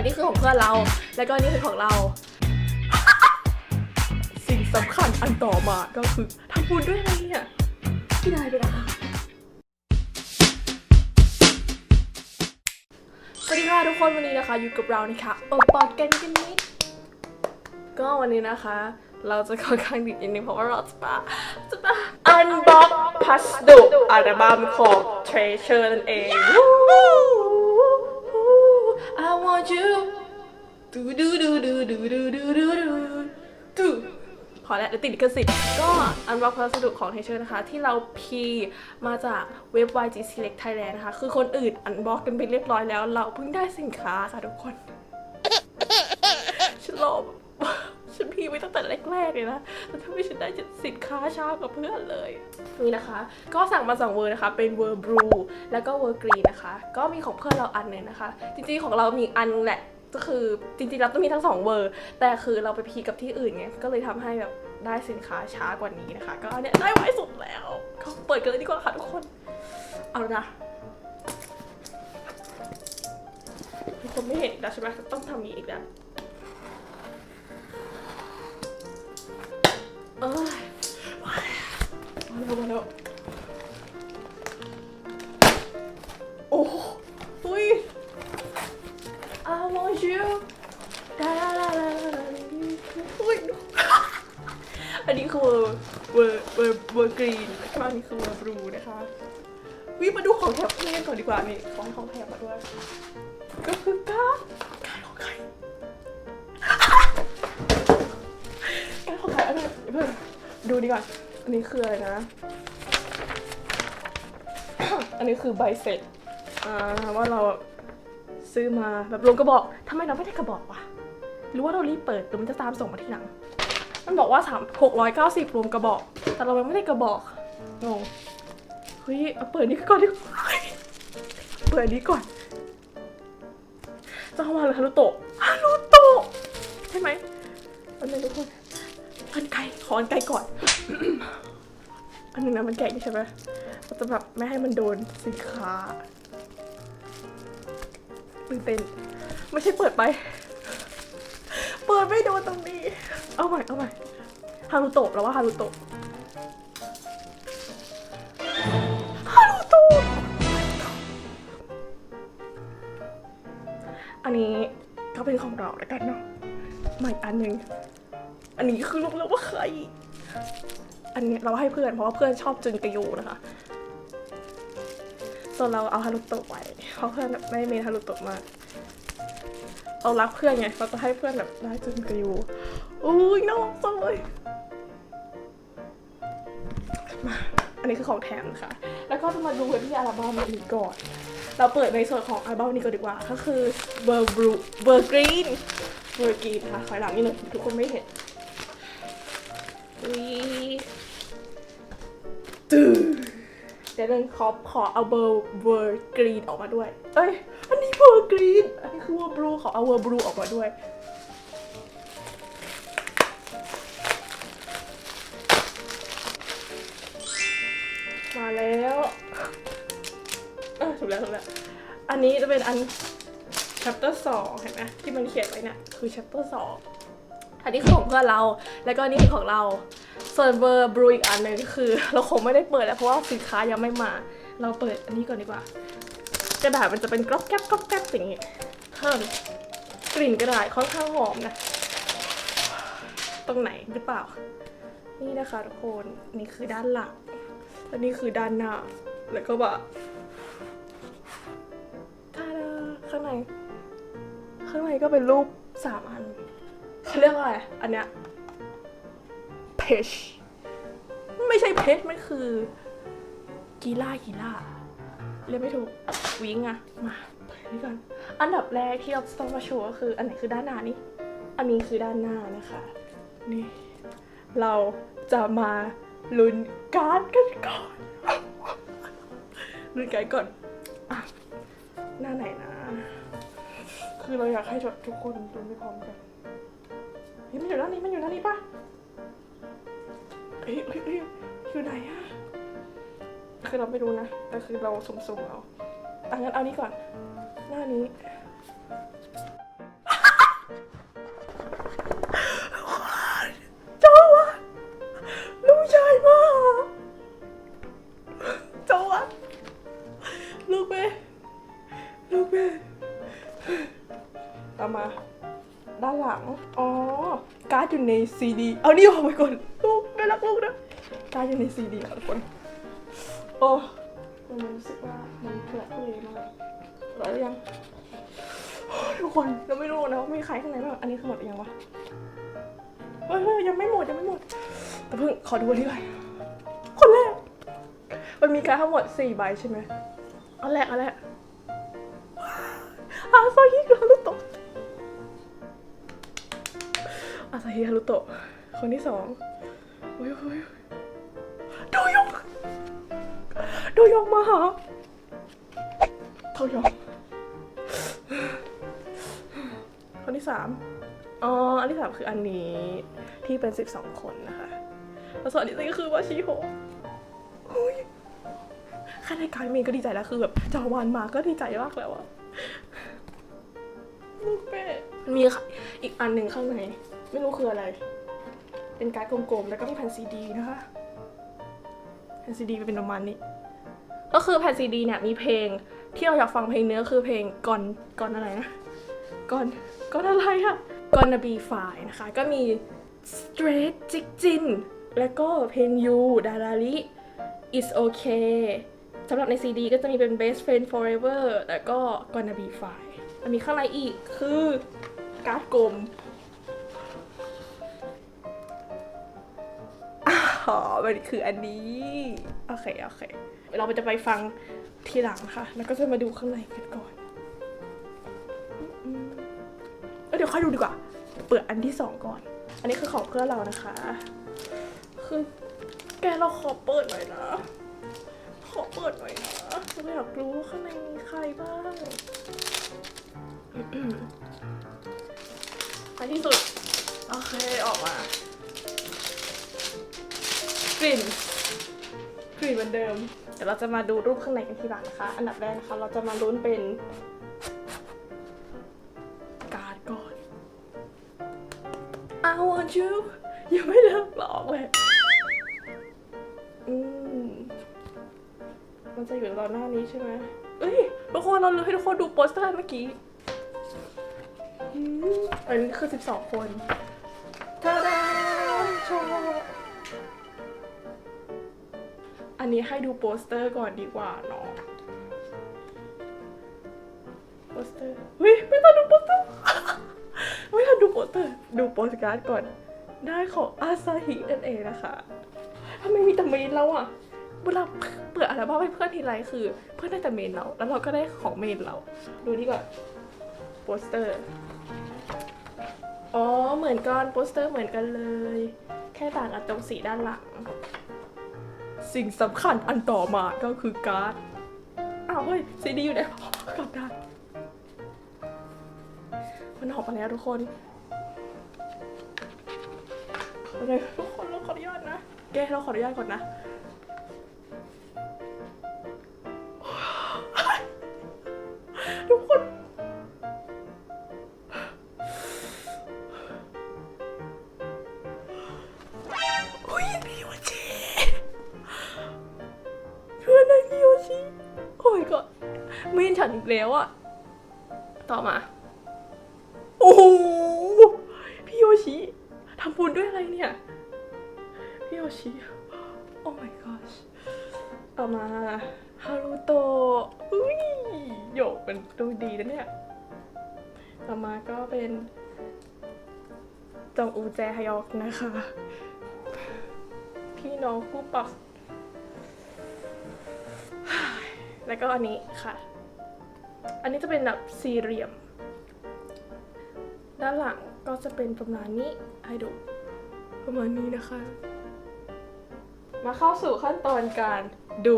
ันนี้คือของเพื่อนเรา แล้วก็นี่คือของเรา สิ่งสำคัญอันต่อมาก็คือทำบุญด้วยอะไรเนี่ยพี่นายไปนะคะสวัสดีค่ะทุกคนวันนี้นะคะ อยู่กับเรานะคะโอปอดกันกันนิดก็วันนี้นะคะ เราจะค่อนข้างดิบนิดนึงเพราะว่าเราจะมาจะมาอันบ็อกพัสดุอัลบั้มของ Treasure นั่นเอง want you ดูดูดูดูดูดูดูดูดูดูพอแล้วเดี๋ยวติดลิขสิทธิ์ก็อันบ็อกพัสดุของเทเชอร์นะคะ ที่เราพีมาจากเว็บ YG Select Thailand นะคะ คือคนอื่นอันบ็อกกันไปเรียบร้อยแล้ว เราเพิ่งได้สินค้าค่ะทุกคน ไว้ตั้งแต่แรกๆเลยนะแล้วทำไมฉันได้สินค้าช้ากว่าเพื่อนเลยนี่นะคะ ก็สั่งมาสองเวอร์นะคะ เป็นเวอร์บลูแล้วก็เวอร์กรีนนะคะ ก็มีของเพื่อนเราอันหนึงนะคะ จริงๆของเรามีอันแหละก็คือจริงๆเราต้องมีทั้งสองเวอร์ แต่คือเราไปพีกับที่อื่นไงก็เลยทำให้แบบได้สินค้าช้ากว่านี้นะคะ ก็อันเนี่ยได้ไว้สุดแล้วก็เปิดกันเลยดีกว่าค่ะทุกคน เอาละนะทุกคนไม่เห็นอีกแล้วใช่ไหมต้องทำนี้อีกแล้ว เอ้ยมาแล้วมาแล้วโอ้อุ้ย I want you ดาดาดาดาดาอุ้ยอันนี้คือเวอร์เวอร์เวอร์กรีนแล้วก็อันนี้คือเวอร์บลูนะคะวิมาดูของแถบเพื่อนก่อนดีกว่านี่ของของแถบมาด้วยก็คือก้า ดูดีก่อนอันนี้คืออะไรนะ อันนี้คือใบเสร็จอ่าว่าเราซื้อมาแบบรวมกระบอกทำไมเราไม่ได้กระบอกวะหรือว่าเรารีบเปิดหรือมันจะตามส่งมาทีหลัง มันบอกว่าสามหกร้อยเก้าสิบรวมกระบอก แต่เรายังไม่ได้กระบอกงงเฮ้ยเอาเปิดนี้ก่อนดิเฮ้ยเปิดนี้ก่อนจะเข้ามาเลยฮารุโตะฮารุโตะใช่ไหมอันนึงทุกคน อันไก่ขออันไก่ก่อน อันนึงนะมันแกะนี่ใช่ไหมเราจะแบบไม่ให้มันโดนสินค้าตื่นเต้นไม่ใช่เปิดไป เปิดไม่โดนตรงนี้ เอาใหม่เอาใหม่ฮารุโตะแล้วว่าฮารุโตะฮารุโตะอันนี้ก็เป็นของเราแล้วกันเนาะใหม่อันหนึ่ง อันนี้คือรู้แล้วว่าใคร อันนี้เราให้เพื่อนเพราะว่าเพื่อนชอบจุนกระยูนะคะ ส่วนเราเอาฮารุโตะไว้เพราะเพื่อนไม่มีฮารุโตะมากเรารักเพื่อนไงเราจะให้เพื่อนแบบได้จุนกระยูอุ้ยน่ารักจังเลยมาอันนี้คือของแถมนะคะ แล้วก็จะมาดูกันที่อัลบั้มนี้ก่อน เราเปิดในส่วนของอัลบั้มนี้ก่อนดีกว่า ก็คือเบอร์บลูเบอร์กรีนเบอร์กรีนค่ะถอยหลังนิดนึงทุกคนไม่เห็น วีตื้อเดี๋ยวนึงขอขอเอาเบอร์เบอร์กรีนออกมาด้วย เอ้ย อันนี้เบอร์กรีนอันนี้คือเบอร์บลูขอเอาเบอร์บลูออกมาด้วย มาแล้วเออถูกแล้วถูกแล้ว อันนี้จะเป็นอัน chapter สองเห็นไหมที่มันเขียนไว้เนี่ยคือ chapter สอง นนี้คือของเพื่อนเรา แล้วก็อันนี้คือของเราส่วนเบอร์บรูอีกอันหนึ่งคือ เราคงไม่ได้เปิดแล้วเพราะว่าสินค้ายังไม่มา เราเปิดอันนี้ก่อนดีกว่า กระดาษมันจะเป็นกรอบแกรบกรอบแกรบอย่งงี้เพิ่มกลิ่นกระดาษค่อนข้างหอมนะ ตรงไหนหรือเปล่า นี่นะคะทุกคนนี่คือด้านหลังและนี่คือด้านหน้า แล้วก็แบบข้างในข้างในก็เป็นรูปสามอัน เขาเรียกว่าอะไร อันเนี้ยเพชไม่ใช่เพชมันคือกีล่ากีล่าเรียกไม่ถูกวิ่งอะมาเปิดนี่ก่อนอันดับแรกที่เราต้องมาโชว์ก็คือ อันไหนคือด้านหน้านี่ อันนี้คือด้านหน้านะคะ นี่ เราจะมาลุ้นการ์ดกันก่อนลุ้นการ์ดก่อนอะหน้าไหนนะ คือเราอยากให้ทุกคนลุ้นไปพร้อมกัน เฮ้ยมันอยู่ด้านี้มันอยู่ด้านี้ปะเฮ้ยเฮ้ยเฮ้ยอยู่ไหนอะคือเราไม่รู้นะ แต่คือเราสุ่มๆเอาอะงั้นเอานี้ก่อน หน้านี้ ซีดี เอานี่ออกไปก่อนลูกได้รักลูกนะการ์ดอยู่ในซีดีค่ะทุกคน โอ้มันรู้สึกว่ามันเกลือเลมากร้อยหรือยังทุกคนเราไม่รู้นะว่ามีใครข้างในบ้างอันนี้คือหมดหรือยังวะเฮ้ยยังไม่หมดยังไม่หมด แต่เพิ่งขอดูอันนี้ก่อนคนแรก มันมีการทั้งหมดสี่ใบใช่ไหมอันแรกอันแรกอาซาฮิฮารุโตะ ซาฮิฮารุโตะ คนที่สองโอ้ยโอ้ยโดยองโดยองมาหาเท่ายอง คนที่สามอ๋อ อันที่สามคืออันนี้ที่เป็นสิบสองคนนะคะ แล้วส่วนอันที่สี่ก็คือวาชิโฮโอยแค่ในการเมย์ก็ดีใจแล้วคือแบบจอวานมาก็ดีใจมากแล้วอะลูกเป้มีอีกอันหนึ่งข้างใน ไม่รู้คืออะไร เป็นการ์ดกลมๆ แล้วก็มีแผ่นซีดีนะคะ แผ่นซีดีเป็นประมาณนี้ ก็คือแผ่นซีดีเนี่ยมีเพลงที่เราอยากฟังเพลงเนื้อคือเพลงก่อนก่อนอะไรนะ ก่อนก่อนอะไรอะก่อนนบีฝ่ายนะคะ ก็มี Straight จิกจิน แล้วก็เพลงยูดาราลิ is okay สำหรับในซีดีก็จะมีเป็น best friend forever แล้วก็ gonna be fine แล้วมีข้างในอีกคือการ์ดกลม อ๋อมันคืออันนี้ โอเค โอเค เราจะไปฟังทีหลังค่ะ แล้วก็จะมาดูข้างในกันก่อนเอ้ยเดี๋ยวค่อยดูดีกว่า เปิดอันที่สองก่อน อันนี้คือของเพื่อนเรานะคะ คือแกเราขอเปิดหน่อยนะ ขอเปิดหน่อยนะเราอยากรู้ว่าข้างในมีใครบ้างในที่สุด โอเค ออกมา กลิ่นกลิ่นเหมือนเดิม เดี๋ยวเราจะมาดูรูปข้างในกันทีหลังนะคะ อันดับแรกนะคะ เราจะมาลุ้นเป็นการ์ดก่อน I want you ยังไม่เลิกหลอกเลยอืมมันจะอยู่ตอนหน้านี้ใช่ไหมเอ้ยทุกคนเราให้ทุกคนดูโปสเตอร์เมื่อกี้อันนี้คือ 12 คน อันนี้ให้ดูโปสเตอร์ก่อนดีกว่าเนาะโปสเตอร์เฮ้ยไม่ต้องดูโปสเตอร์ไม่ทันดูโปสเตอร์ดูโปสการ์ดก่อน ได้ของอาซาฮินั่นเองนะคะทำไมมีแต่เมนเราอะเวลาเปิดอัลบั้มให้เพื่อนทีไรคือ เพื่อนได้แต่เมนเรา แล้วเราก็ได้ของเมนเรา ดูนี่ก่อนโปสเตอร์ อ๋อเหมือนกันโปสเตอร์เหมือนกันเลย แค่ต่างกันตรงสีด้านหลัง สิ่งสำคัญอันต่อมาก็คือการ์ด อ้าวเฮ้ยซีดีอยู่ไหนกลับได้มันออกมาแล้วทุกคนโอเคทุกคนเราขออนุญาตนะ แกเราขออนุญาตก่อนนะ ไม่เห็นฉันอีกแล้วอะต่อมา โอ้โหพี่โยชิทำบุญด้วยอะไรเนี่ย พี่โยชิ โอ้ my gosh ต่อมาฮารุโตะอุ้ยโยกเป็นดูดีนะเนี่ย ต่อมาก็เป็นจองอูแจฮยอกนะคะ พี่น้องคู่ปรับ แล้วก็อันนี้ค่ะ อันนี้จะเป็นแบบสี่เหลี่ยม ด้านหลังก็จะเป็นประมาณนี้ให้ดู ประมาณนี้นะคะ มาเข้าสู่ขั้นตอนการดู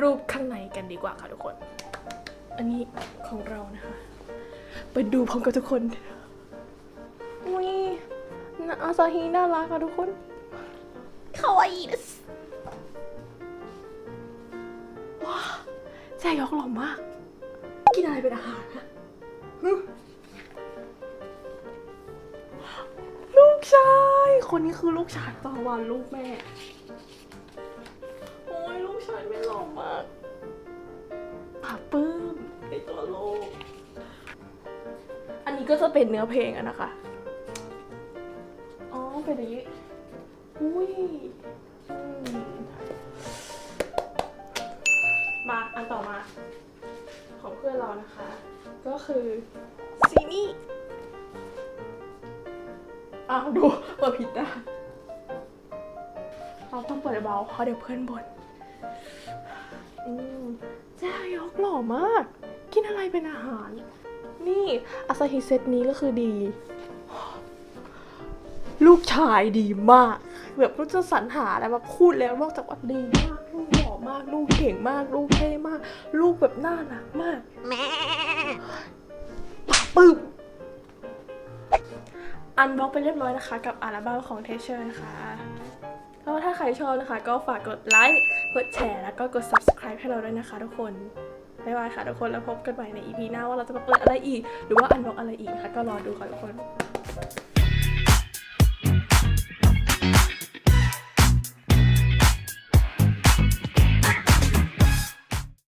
รูปข้างในกันดีกว่าค่ะทุกคน อันนี้ของเรานะคะ ไปดูพร้อมกับทุกคนอุ้ยนาอาซาฮีน่ารักค่ะทุกคนคาวาอิですว้าแจยอกหล่อมาก กินอะไรเป็นอาหารลูกชาย คนนี้คือลูกชายตะวันลูกแม่ โอ้ยลูกชายไม่หล่อมากปาปื้มไอตัวโลก อันนี้ก็จะเป็นเนื้อเพลงอะนะคะ อ๋อ เป็นอย่างนี้ อุ้ย นะคะ ก็คือซีนี่อ้าวดูเปิดผิดด้านเราต้องเปิดเบาเพราะเดี๋ยวเพื่อนบ่นอืมเจ้ายกหล่อมาก กินอะไรเป็นอาหาร นี่อาซาฮิเซตนี้ก็คือดี ลูกชายดีมาก แบบรู้จะสรรหาอะไรมาพูดแล้วนอกจากว่าดีมากาก ลูกเก่งมาก ลูกเท่มาก ลูกแบบน่ารักมากปาปึ้มอันบล็อกไปเรียบร้อยนะคะ กับอัลบั้มของเทเชอร์นะคะแล้วถ้าใครชอบนะคะ ก็ฝากกดไลค์กดแชร์แล้วก็กด subscribe ให้เราด้วยนะคะทุกคนบ๊ายบายค่ะทุกคนแล้วพบกันใหม่ใน EP หน้าว่าเราจะมาเปิดอะไรอีก หรือว่าอันบล็อกอะไรอีกนะคะก็รอดูค่ะทุกคน